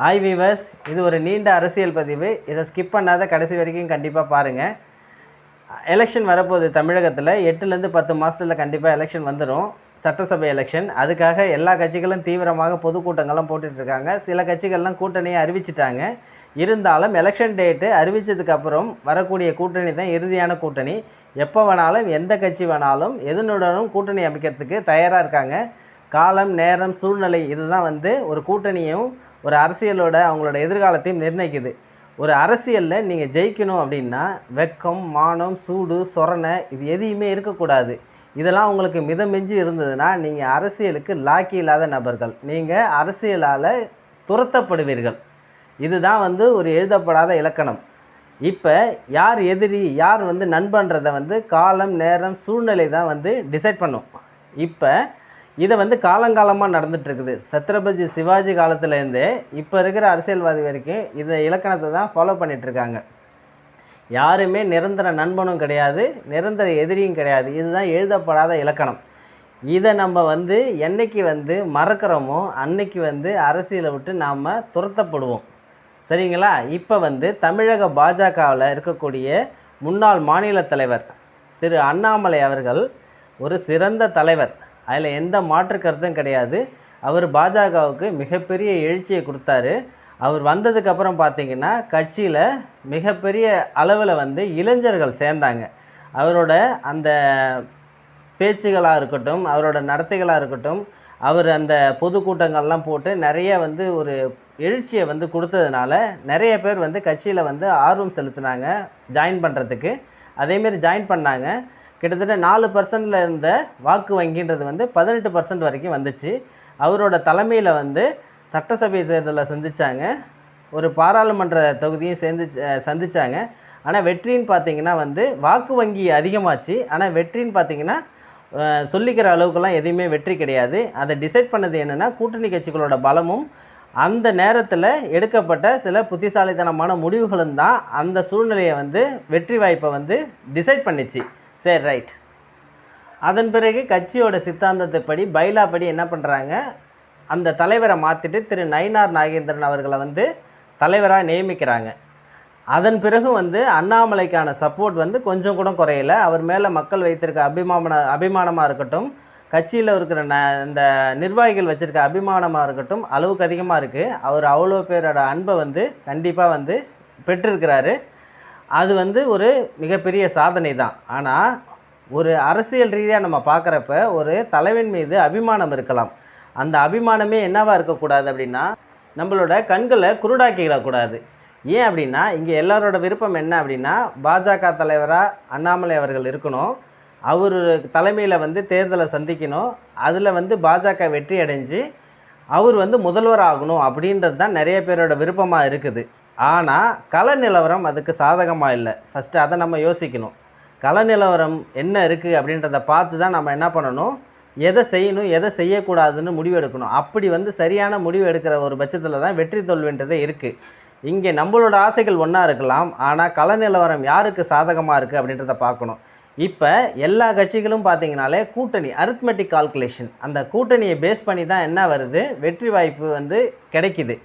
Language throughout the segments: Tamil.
ஹாய் வீவர்ஸ் இது ஒரு நீண்ட அரசியல் பதிவு. இதை ஸ்கிப் பண்ணாத கடைசி வரைக்கும் கண்டிப்பாக பாருங்கள் எலெக்ஷன் வரப்போகுது தமிழகத்தில். எட்டுலேருந்து பத்து மாதத்தில் கண்டிப்பாக எலெக்ஷன் வந்துடும் சட்டசபை எலெக்ஷன் அதுக்காக எல்லா கட்சிகளும் தீவிரமாக பொதுக்கூட்டங்கள்லாம் போட்டுட்ருக்காங்க சில கட்சிகள்லாம் கூட்டணியை அறிவிச்சிட்டாங்க. இருந்தாலும் எலெக்ஷன் டேட்டு அறிவித்ததுக்கப்புறம் வரக்கூடிய கூட்டணி தான் இறுதியான கூட்டணி. எப்போ வேணாலும் எந்த கட்சி வேணாலும் எதனுடனும் கூட்டணி அமைக்கிறதுக்கு தயாராக இருக்காங்க. காலம் நேரம் சூழ்நிலை இதுதான் வந்து ஒரு கூட்டணியும் ஒரு அரசியலோட அவங்களோட எதிர்காலத்தையும் நிர்ணயிக்குது. ஒரு அரசியலில் நீங்கள் ஜெயிக்கணும் அப்படின்னா வெக்கம் மானம் சூடு சொரணை இது எதையுமே இருக்கக்கூடாது. இதெல்லாம் உங்களுக்கு மிதமிஞ்சி இருந்ததுன்னா நீங்கள் அரசியலுக்கு லாக்கி இல்லாத நபர்கள். நீங்கள் அரசியலால் துரத்தப்படுவீர்கள். இதுதான் வந்து ஒரு எழுதப்படாத இலக்கணம். இப்போ யார் எதிரி யார் வந்து நண்பன்றதை வந்து காலம் நேரம் சூழ்நிலை தான் வந்து டிசைட் பண்ணும். இப்போ இதை வந்து காலங்காலமாக நடந்துட்டு சத்ரபதி சிவாஜி காலத்துலேருந்தே இப்போ இருக்கிற அரசியல்வாதி வரைக்கும் இந்த இலக்கணத்தை தான் ஃபாலோ பண்ணிகிட்ருக்காங்க யாருமே நிரந்தர நண்பனும் கிடையாது நிரந்தர எதிரியும் கிடையாது. இதுதான் எழுதப்படாத இலக்கணம். இதை நம்ம வந்து என்னைக்கு வந்து மறக்கிறோமோ அன்னைக்கு வந்து அரசியலை விட்டு நாம் துரத்தப்படுவோம். சரிங்களா? இப்போ வந்து தமிழக பாஜகவில் இருக்கக்கூடிய முன்னாள் மாநில தலைவர் திரு அண்ணாமலை அவர்கள் ஒரு சிறந்த தலைவர். அதில் எந்த மாற்று கருத்தும் கிடையாது. அவர் பாஜகவுக்கு மிகப்பெரிய எழுச்சியை கொடுத்தாரு. அவர் வந்ததுக்கப்புறம் பார்த்தீங்கன்னா கட்சியில் மிகப்பெரிய அளவில் வந்து இளைஞர்கள் சேர்ந்தாங்க. அவரோட அந்த பேச்சுகளாக இருக்கட்டும் அவரோட நடத்தைகளாக இருக்கட்டும் அவர் அந்த பொதுக்கூட்டங்கள்லாம் போட்டு நிறைய வந்து ஒரு எழுச்சியை வந்து கொடுத்ததுனால நிறைய பேர் வந்து கட்சியில் வந்து ஆர்வம் செலுத்தினாங்க ஜாயின் பண்ணுறதுக்கு அதேமாரி ஜாயின் பண்ணாங்க. கிட்டத்தட்ட நாலு பர்சன்டில் இருந்த வாக்கு வங்கின்றது வந்து பதினெட்டு பர்சன்ட் வரைக்கும் வந்துச்சு. அவரோட தலைமையில் வந்து சட்டசபை தேர்தலை சந்திச்சாங்க. ஒரு பாராளுமன்ற தொகுதியும் சேர்ந்து சந்திச்சாங்க. ஆனால் வெற்றின்னு பார்த்தீங்கன்னா வந்து வாக்கு வங்கி அதிகமாச்சு. ஆனால் வெற்றின்னு பார்த்தீங்கன்னா சொல்லிக்கிற அளவுக்குலாம் எதுவுமே வெற்றி கிடையாது. அதை டிசைட் பண்ணது என்னென்னா கூட்டணி கட்சிகளோட பலமும் அந்த நேரத்தில் எடுக்கப்பட்ட சில புத்திசாலித்தனமான முடிவுகளும் தான் அந்த சூழ்நிலையை வந்து வெற்றி வாய்ப்பை வந்து டிசைட் பண்ணிச்சு. சரி ரைட் அதன் பிறகு கட்சியோட சித்தாந்தத்தைப்படி பைலா படி என்ன பண்ணுறாங்க அந்த தலைவரை மாற்றிட்டு திரு நயினார் நாகேந்திரன் அவர்களை வந்து தலைவராக நியமிக்கிறாங்க. அதன் பிறகு வந்து அண்ணாமலைக்கான சப்போர்ட் வந்து கொஞ்சம் கூட குறையல. அவர் மேலே மக்கள் வைத்திருக்க அபிமான அபிமானமாக இருக்கட்டும் கட்சியில் இருக்கிற ந இந்த நிர்வாகிகள் வச்சுருக்க அபிமானமாக இருக்கட்டும் அளவுக்கு அதிகமாக இருக்குது அவர் அவ்வளோ பேரோட அன்பை வந்து கண்டிப்பாக வந்து பெற்றிருக்கிறாரு. அது வந்து ஒரு மிகப்பெரிய சாதனை தான். ஆனால் ஒரு அரசியல் ரீதியாக நம்ம பார்க்குறப்ப ஒரு தலைவன் மீது அபிமானம் இருக்கலாம். அந்த அபிமானமே என்னவாக இருக்கக்கூடாது அப்படின்னா நம்மளோட கண்களை குருடாக்கிடக்கூடாது. ஏன் அப்படின்னா இங்கே எல்லாரோட விருப்பம் என்ன அப்படின்னா பாஜக தலைவராக அண்ணாமலை அவர்கள் இருக்கணும். அவர் தலைமையில் வந்து தேர்தலை சந்திக்கணும். அதில் வந்து பாஜக வெற்றி அடைஞ்சு அவர் வந்து முதல்வர் ஆகணும் அப்படின்றது தான் நிறைய பேரோட விருப்பமாக இருக்குது. ஆனால் கள நிலவரம் அதுக்கு சாதகமாக இல்லை. ஃபஸ்ட்டு அதை நம்ம யோசிக்கணும். கள நிலவரம் என்ன இருக்குது அப்படின்றத பார்த்து தான் நம்ம என்ன பண்ணணும்? எதை செய்யணும் எதை செய்யக்கூடாதுன்னு முடிவு எடுக்கணும். அப்படி வந்து சரியான முடிவு எடுக்கிற ஒரு பட்சத்தில் தான் வெற்றி தோல்வின்றதே இருக்குது இங்கே நம்மளோட ஆசைகள் ஒன்றா இருக்கலாம். ஆனால் கள நிலவரம் யாருக்கு சாதகமாக இருக்குது அப்படின்றத பார்க்கணும். இப்போ எல்லா கட்சிகளும் பார்த்தீங்கனாலே கூட்டணி அரித்மெட்டிக் கால்குலேஷன் அந்த கூட்டணியை பேஸ் பண்ணி தான் என்ன வருது? வெற்றி வாய்ப்பு வந்து கிடைக்கிது.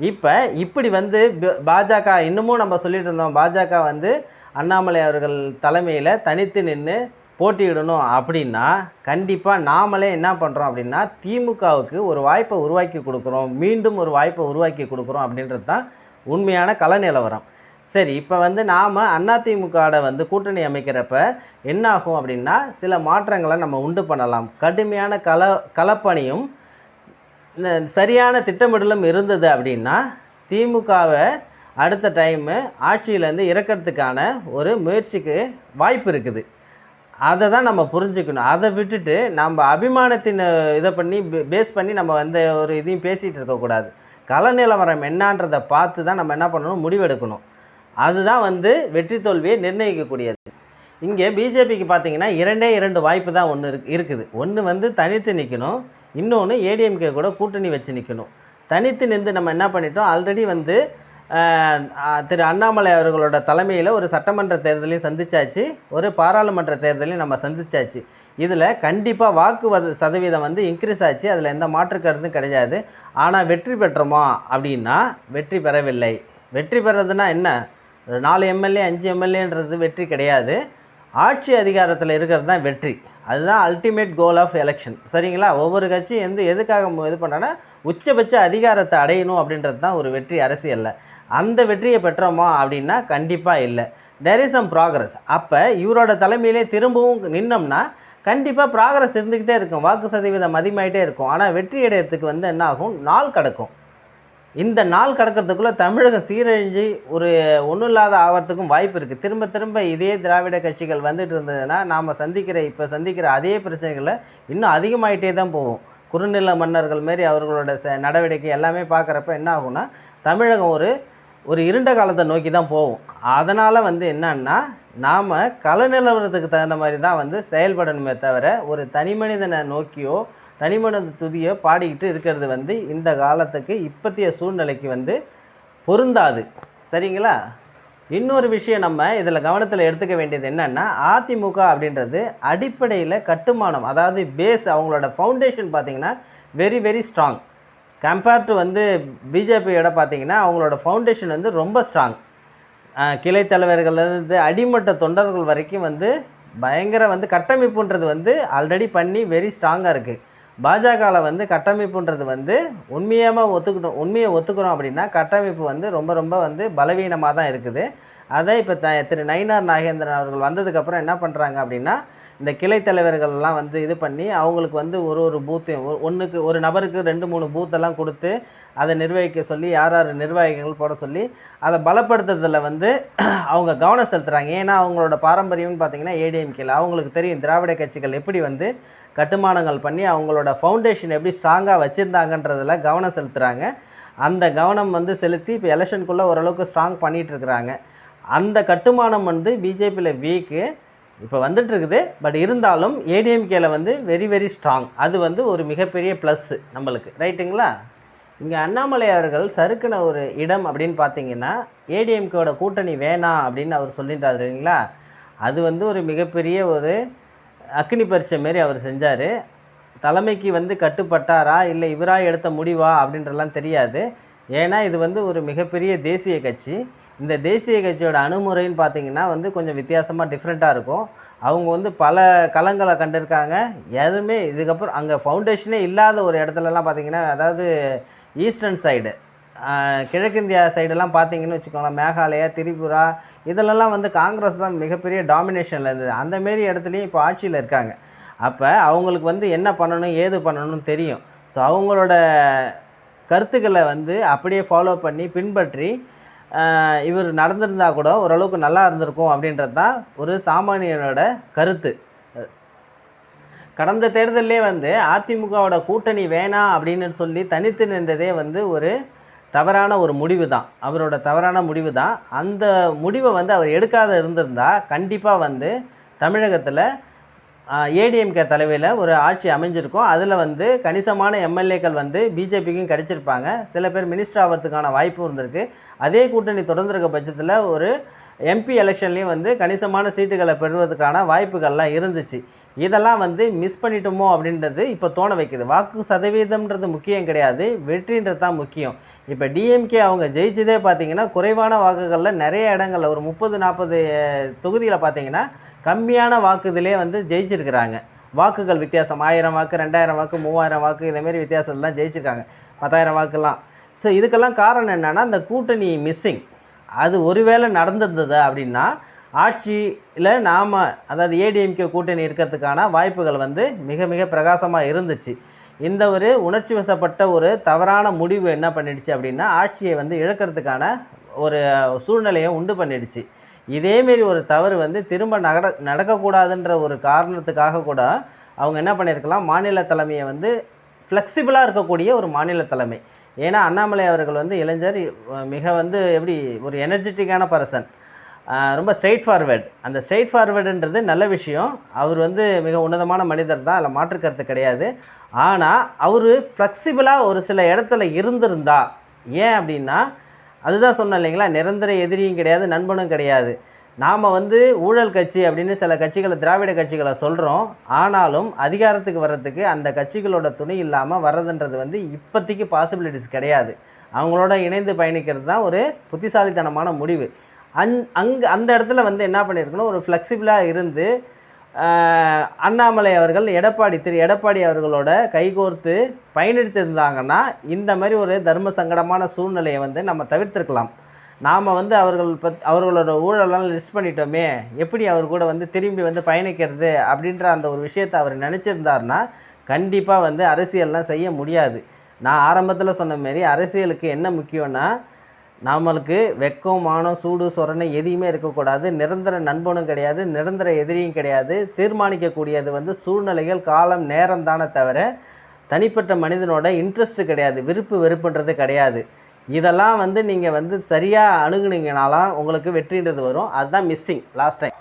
இப்போ இப்படி வந்து பாஜக இன்னமும் நம்ம சொல்லிட்டு இருந்தோம் பாஜக வந்து அண்ணாமலை அவர்கள் தலைமையில் தனித்து நின்று போட்டியிடணும் அப்படின்னா கண்டிப்பாக நாமளே என்ன பண்ணுறோம் அப்படின்னா திமுகவுக்கு ஒரு வாய்ப்பை உருவாக்கி கொடுக்குறோம் மீண்டும் ஒரு வாய்ப்பை உருவாக்கி கொடுக்குறோம் அப்படின்றது தான் உண்மையான கள நிலவரம். சரி இப்போ வந்து நாம் அதிமுகவோட வந்து கூட்டணி அமைக்கிறப்ப என்ன ஆகும் அப்படின்னா சில மாற்றங்களை நம்ம உண்டு பண்ணலாம். கடுமையான கல கலப்பணியும் சரியான திட்டமிடலும் இருந்தது அப்படின்னா திமுகவை அடுத்த டைமு ஆட்சியிலேருந்து இறக்கிறதுக்கான ஒரு முயற்சிக்கு வாய்ப்பு இருக்குது. அதை தான் நம்ம புரிஞ்சுக்கணும். அதை விட்டுட்டு நம்ம அபிமானத்தின் இதை பண்ணி பேஸ் பண்ணி நம்ம வந்து ஒரு இதையும் பேசிகிட்டு இருக்கக்கூடாது கள நிலவரம் என்னான்றதை பார்த்து தான் நம்ம என்ன பண்ணணும்? முடிவெடுக்கணும். அதுதான் வந்து வெற்றி தோல்வியை நிர்ணயிக்கக்கூடியது. இங்கே பிஜேபிக்கு பார்த்தீங்கன்னா இரண்டே இரண்டு வாய்ப்பு தான் ஒன்று இருக்கு இருக்குது. ஒன்று வந்து தனித்து நிற்கணும் இன்னொன்று ஏடிஎம்கே கூட கூட்டணி வச்சு நிற்கணும் தனித்து நின்று நம்ம என்ன பண்ணிட்டோம்? ஆல்ரெடி வந்து திரு அண்ணாமலை அவர்களோட தலைமையில் ஒரு சட்டமன்ற தேர்தலையும் சந்திச்சாச்சு. ஒரு பாராளுமன்ற தேர்தலையும் நம்ம சந்திச்சாச்சு. இதில் கண்டிப்பாக வாக்கு வத- சதவீதம் வந்து இன்க்ரீஸ் ஆச்சு. அதில் எந்த மாற்று கருத்தும் கிடையாது. ஆனால் வெற்றி பெற்றோமா? அப்படின்னா வெற்றி பெறவில்லை. வெற்றி பெறதுன்னா என்ன? நாலு எம்எல்ஏ அஞ்சு எம்எல்ஏன்றது வெற்றி கிடையாது. ஆட்சி அதிகாரத்தில் இருக்கிறது தான் வெற்றி. அதுதான் அல்டிமேட் கோல் ஆஃப் எலெக்ஷன் சரிங்களா? ஒவ்வொரு கட்சியும் எந்த எதுக்காக இது பண்ணனா உச்சபட்ச அதிகாரத்தை அடையணும் அப்படின்றது தான் ஒரு வெற்றி அரசியலில். அந்த வெற்றியை பெற்றோமா அப்படின்னா கண்டிப்பாக இல்லை. தெர் இஸ் சம் ப்ராக்ரஸ் அப்போ இவரோட தலைமையிலே திரும்பவும் நின்னோம்னா கண்டிப்பாக ப்ராக்ரஸ் இருந்துக்கிட்டே இருக்கும். வாக்கு சதவீதம் அதிகமாகிட்டே இருக்கும். ஆனால் வெற்றி அடையிறதுக்கு வந்து என்ன ஆகும்? நாள் கிடக்கும். இந்த நாள் கடக்கிறதுக்குள்ளே தமிழகம் சீரழிஞ்சு ஒரு ஒன்றும் இல்லாத ஆகிறதுக்கும் வாய்ப்பு இருக்குது திரும்ப திரும்ப இதே திராவிட கட்சிகள் வந்துட்டு இருந்ததுன்னா நாம் சந்திக்கிற இப்போ சந்திக்கிற அதே பிரச்சனைகளை இன்னும் அதிகமாயிட்டே தான் போகும். குறுநில மன்னர்கள் மாரி அவர்களோட ச நடவடிக்கை எல்லாமே பார்க்குறப்ப என்ன ஆகும்னா தமிழகம் ஒரு ஒரு இருண்ட காலத்தை நோக்கி தான் போகும். அதனால் வந்து என்னன்னா நாம் கள நிலவரத்துக்கு தகுந்த மாதிரி தான் வந்து செயல்படணுமே தவிர ஒரு தனி மனிதனை நோக்கியோ தனிமனது துதியோ பாடிக்கிட்டு இருக்கிறது வந்து இந்த காலத்துக்கு இப்பத்திய சூழ்நிலைக்கு வந்து பொருந்தாது. சரிங்களா? இன்னொரு விஷயம் நம்ம இதில் கவனத்தில் எடுத்துக்க வேண்டியது என்னென்னா அதிமுக அப்படின்றது அடிப்படையில் கட்டுமானம் அதாவது பேஸ் அவங்களோட ஃபவுண்டேஷன் பார்த்திங்கன்னா very very strong compare to வந்து பிஜேபியோட பார்த்திங்கன்னா அவங்களோட ஃபவுண்டேஷன் வந்து ரொம்ப ஸ்ட்ராங் கிளை தலைவர்கள்லேருந்து அடிமட்ட தொண்டர்கள் வரைக்கும் வந்து பயங்கர வந்து கட்டமைப்புன்றது வந்து ஆல்ரெடி பண்ணி வெரி ஸ்ட்ராங்காக இருக்குது பாஜகவில் வந்து கட்டமைப்புன்றது வந்து உண்மையாக ஒத்துக்கணும் உண்மையை ஒத்துக்கிறோம் அப்படின்னா கட்டமைப்பு வந்து ரொம்ப ரொம்ப வந்து பலவீனமாக தான் இருக்குது. அதை இப்போ த திரு நயினார் நாகேந்திரன் அவர்கள் வந்ததுக்கப்புறம் என்ன பண்ணுறாங்க அப்படின்னா இந்த கிளை தலைவர்கள்லாம் வந்து இது பண்ணி அவங்களுக்கு வந்து ஒரு ஒரு பூத்தையும் ஒன்றுக்கு ஒரு நபருக்கு ரெண்டு மூணு பூத்தெல்லாம் கொடுத்து அதை நிர்வகிக்க சொல்லி யார் யார் நிர்வாகிகள் போட சொல்லி அதை பலப்படுத்துறதில் வந்து அவங்க கவனம் செலுத்துகிறாங்க ஏன்னா அவங்களோட பாரம்பரியம்னு பார்த்தீங்கன்னா ஏடிஎம்கேல அவங்களுக்கு தெரியும் திராவிட கட்சிகள் எப்படி வந்து கட்டுமானங்கள் பண்ணி அவங்களோட ஃபவுண்டேஷன் எப்படி ஸ்ட்ராங்காக வச்சுருந்தாங்கன்றதில் கவனம் செலுத்துகிறாங்க அந்த கவனம் வந்து செலுத்தி இப்போ எலெக்ஷனுக்குள்ளே ஓரளவுக்கு ஸ்ட்ராங் பண்ணிகிட்ருக்குறாங்க அந்த கட்டுமானம் வந்து பிஜேபியில் வீக்கு இப்போ வந்துட்டு இருக்குது பட் இருந்தாலும் ஏடிஎம்கேல வந்து வெரி வெரி ஸ்ட்ராங் அது வந்து ஒரு மிகப்பெரிய ப்ளஸ்ஸு நம்மளுக்கு. ரைட்டுங்களா இங்கே அண்ணாமலை அவர்கள் சறுக்குன ஒரு இடம் அப்படின்னு பார்த்தீங்கன்னா ஏடிஎம்கேவோட கூட்டணி வேணாம் அப்படின்னு அவர் சொல்லிட்டாரு இல்லைங்களா? அது வந்து ஒரு மிகப்பெரிய ஒரு அக்னி பரீட்சை மாரி அவர் செஞ்சார். தலைமைக்கு வந்து கட்டுப்பட்டாரா இல்லை இவராக எடுத்த முடிவா அப்படின்றலாம் தெரியாது. ஏன்னா இது வந்து ஒரு மிகப்பெரிய தேசிய கட்சி. இந்த தேசிய கட்சியோட அணுமுறைன்னு பார்த்தீங்கன்னா வந்து கொஞ்சம் வித்தியாசமாக டிஃப்ரெண்ட்டாக இருக்கும். அவங்க வந்து பல களங்களை கண்டிருக்காங்க. எதுவுமே இதுக்கப்புறம் அங்கே ஃபவுண்டேஷனே இல்லாத ஒரு இடத்துலலாம் பார்த்தீங்கன்னா அதாவது ஈஸ்டர்ன் சைடு கிழக்கிந்தியா சைடெல்லாம் பார்த்தீங்கன்னு வச்சுக்கோங்களேன். மேகாலயா திரிபுரா இதிலெல்லாம் வந்து காங்கிரஸ் தான் மிகப்பெரிய டாமினேஷனில் இருந்தது. அந்தமாரி இடத்துலையும் இப்போ ஆட்சியில் இருக்காங்க. அப்போ அவங்களுக்கு வந்து என்ன பண்ணணும் ஏது பண்ணணும்னு தெரியும். ஸோ அவங்களோட கருத்துக்களை வந்து அப்படியே ஃபாலோ பண்ணி பின்பற்றி இவர் நடந்திருந்தா கூட ஓரளவுக்கு நல்லா இருந்திருக்கும் அப்படின்றது தான் ஒரு சாமானியனோட கருத்து. கடந்த தேர்தலே வந்து அதிமுகவோட கூட்டணி வேணாம் அப்படின்னு சொல்லி தனித்து நின்றதே வந்து ஒரு தவறான ஒரு முடிவு தான். அவரோட தவறான முடிவு தான். அந்த முடிவை வந்து அவர் எடுக்காத இருந்திருந்தால் கண்டிப்பாக வந்து தமிழகத்தில் ஏடிஎம்கே தலைமையில் ஒரு ஆட்சி அமைஞ்சிருக்கும். அதில் வந்து கணிசமான எம்எல்ஏக்கள் வந்து பிஜேபிக்கும் கிடைச்சிருப்பாங்க. சில பேர் மினிஸ்டர் ஆகிறதுக்கான வாய்ப்பும் இருந்திருக்கு. அதே கூட்டணி தொடர்ந்துருக்க பட்சத்தில் ஒரு எம்பி எலெக்ஷன்லேயும் வந்து கணிசமான சீட்டுகளை பெறுவதற்கான வாய்ப்புகள்லாம் இருந்துச்சு. இதெல்லாம் வந்து மிஸ் பண்ணிட்டோமோ அப்படின்றது இப்போ தோண வைக்குது. வாக்கு சதவீதம்ன்றது முக்கியம் கிடையாது. வெற்றின்றது தான் முக்கியம். இப்போ டிஎம்கே அவங்க ஜெயிச்சதே பார்த்தீங்கன்னா குறைவான வாக்குகளில் நிறைய இடங்கள்ல ஒரு முப்பது நாற்பது தொகுதியில் பார்த்தீங்கன்னா கம்மியான வாக்குதிலே வந்து ஜெயிச்சிருக்கிறாங்க. வாக்குகள் வித்தியாசம். ஆயிரம் வாக்கு ரெண்டாயிரம் வாக்கு மூவாயிரம் வாக்கு இதேமாரி வித்தியாசத்தில் ஜெயிச்சிருக்காங்க. பத்தாயிரம் வாக்குலாம் ஸோ இதுக்கெல்லாம் காரணம் என்னென்னா இந்த கூட்டணி மிஸ்ஸிங் அது ஒருவேளை நடந்திருந்தது அப்படின்னா ஆட்சியில் நாம் அதாவது ஏடிஎம்கே கூட்டணி இருக்கிறதுக்கான வாய்ப்புகள் வந்து மிக மிக பிரகாசமாக இருந்துச்சு. இந்த ஒரு உணர்ச்சி வசப்பட்ட ஒரு தவறான முடிவு என்ன பண்ணிடுச்சு அப்படின்னா ஆட்சியை வந்து இழக்கிறதுக்கான ஒரு சூழ்நிலையை உண்டு பண்ணிடுச்சு. இதேமாரி ஒரு தவறு வந்து திரும்ப நகர நடக்கக்கூடாதுன்ற ஒரு காரணத்துக்காக கூட அவங்க என்ன பண்ணியிருக்கலாம் மாநில தலைமையை வந்து ஃப்ளெக்சிபிளாக இருக்கக்கூடிய ஒரு மாநில தலைமை. ஏன்னா அண்ணாமலை அவர்கள் வந்து இளைஞர் மிக வந்து எப்படி ஒரு எனர்ஜெட்டிக்கான பர்சன் ரொம்ப ஸ்ட்ரெயிட் ஃபார்வேர்டு அந்த ஸ்ட்ரெயிட் ஃபார்வேர்டுன்றது நல்ல விஷயம். அவர் வந்து மிக உன்னதமான மனிதர் தான். அதில் மாற்று கருத்து கிடையாது. ஆனால் அவர் ஃப்ளெக்சிபிளாக ஒரு சில இடத்துல இருந்திருந்தா ஏன் அப்படின்னா அதுதான் சொன்னேன் இல்லைங்களா? நிரந்தர எதிரியும் கிடையாது நண்பனும் கிடையாது. நாம் வந்து ஊழல் கட்சி அப்படின்னு சில கட்சிகளை திராவிட கட்சிகளை சொல்கிறோம் ஆனாலும் அதிகாரத்துக்கு வர்றதுக்கு அந்த கட்சிகளோட துணி இல்லாமல் வர்றதுன்றது வந்து இப்போதைக்கு பாசிபிலிட்டிஸ் கிடையாது. அவங்களோட இணைந்து பயணிக்கிறது தான் ஒரு புத்திசாலித்தனமான முடிவு. அந் அங்கே அந்த இடத்துல வந்து என்ன பண்ணியிருக்கணும் ஒரு ஃப்ளெக்சிபிளாக இருந்து அண்ணாமலை அவர்கள் எடப்பாடி திரு எடப்பாடி அவர்களோட கைகோர்த்து பயனெடுத்திருந்தாங்கன்னா இந்த மாதிரி ஒரு தர்ம சங்கடமான சூழ்நிலையை வந்து நம்ம தவிர்த்திருக்கலாம். நாம் வந்து அவர்கள் பத் அவர்களோட ஊழலெல்லாம் லிஸ்ட் பண்ணிட்டோமே எப்படி அவர் கூட வந்து திரும்பி வந்து பயணிக்கிறது அப்படின்ற அந்த ஒரு விஷயத்தை அவர் நினச்சிருந்தாருன்னா கண்டிப்பாக வந்து அரசியல்லாம் செய்ய முடியாது. நான் ஆரம்பத்தில் சொன்ன மாரி அரசியலுக்கு என்ன முக்கியம்னா நம்மளுக்கு வெக்கம் மானம் சூடு சொரணை எதையுமே இருக்கக்கூடாது. நிரந்தர நண்பனும் கிடையாது நிரந்தர எதிரியும் கிடையாது. தீர்மானிக்கக்கூடியது வந்து சூழ்நிலைகள் காலம் நேரம் தானே தவிர தனிப்பட்ட மனிதனோட இன்ட்ரெஸ்ட் கிடையாது. விருப்பு வெறுப்புன்றது கிடையாது. இதெல்லாம் வந்து நீங்கள் வந்து சரியாக அணுகுனீங்கனாலாம் உங்களுக்கு வெற்றின்றது வரும். அதுதான் மிஸ்ஸிங் லாஸ்ட் டைம்